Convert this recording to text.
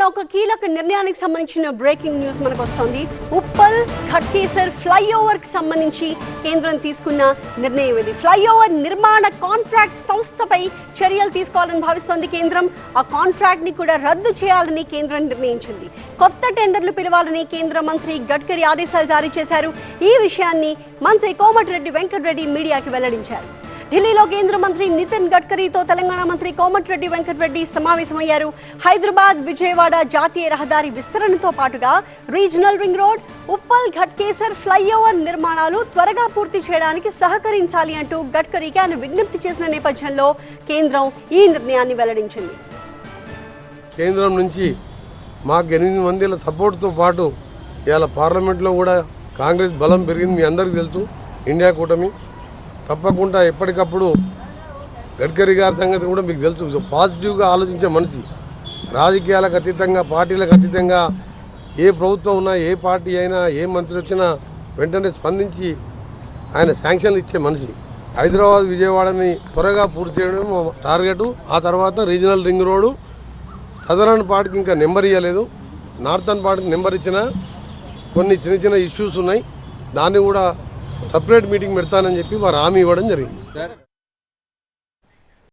ఉన్న ఒక కీలక నిర్ణయానికి సంబంధించిన బ్రేకింగ్ న్యూస్ మనకు వస్తోంది ఉప్పల్ ఖట్కేసర్ ఫ్లైఓవర్కి సంబంధించి కేంద్రం తీసుకున్న నిర్ణయం ఇది. ఫ్లైఓవర్ నిర్మాణ కాంట్రాక్ట్ సంస్థపై చర్యలు తీసుకోవాలని భావిస్తోంది కేంద్రం. ఆ కాంట్రాక్ట్ని కూడా రద్దు చేయాలని కేంద్రం నిర్ణయించింది. కొత్త టెండర్లు పిలవాలని కేంద్ర మంత్రి గడ్కరీ ఆదేశాలు జారీ చేశారు. ఈ విషయాన్ని మంత్రి కోమటిరెడ్డి వెంకటరెడ్డి మీడియాకి వెల్లడించారు. ఢిల్లీలో కేంద్ర మంత్రి నితిన్ గడ్కరీతో తెలంగాణ మంత్రి కోమటిరెడ్డి వెంకటరెడ్డి సమావేశమయ్యారు. హైదరాబాద్ విజయవాడ జాతీయ రహదారి విస్తరణతో పాటుగా regional ring road Uppal Ghatkesar flyover నిర్మాణాలు త్వరగా పూర్తి చేయడానికి సహకరించాలి అంటూ గడ్కరీకి ఆయన విజ్ఞప్తి చేసిన నేపథ్యంలో కేంద్రం ఈ నిర్ణయాన్ని వెల్లడించింది. కేంద్రం నుంచి మాకు ఎనిమిది మందిల సపోర్ట్తో పాటు ఇవాళ పార్లమెంట్లో కూడా కాంగ్రెస్ బలం పెరిగింది మీ అందరికీ తెలుసు. ఇండియా కూటమి తప్పకుండా ఎప్పటికప్పుడు గడ్కరీ గారి సంగతి కూడా మీకు తెలుసు. పాజిటివ్గా ఆలోచించే మనిషి రాజకీయాలకు అతీతంగా పార్టీలకు అతీతంగా ఏ ప్రభుత్వం ఉన్నా ఏ పార్టీ అయినా ఏ మంత్రి వచ్చినా వెంటనే స్పందించి ఆయన శాంక్షన్లు ఇచ్చే మనిషి. హైదరాబాద్ విజయవాడని త్వరగా పూర్తి చేయడం టార్గెట్. ఆ తర్వాత రీజనల్ రింగ్ రోడ్డు సదరన్ పార్టీకి ఇంకా నెంబర్ ఇవ్వలేదు నార్థన్ పార్టీకి నెంబర్ ఇచ్చిన కొన్ని చిన్న చిన్న ఇష్యూస్ ఉన్నాయి. దాన్ని కూడా సపరేట్ మీటింగ్ పెడతానని చెప్పి వారు హామీ ఇవ్వడం జరిగింది. సార్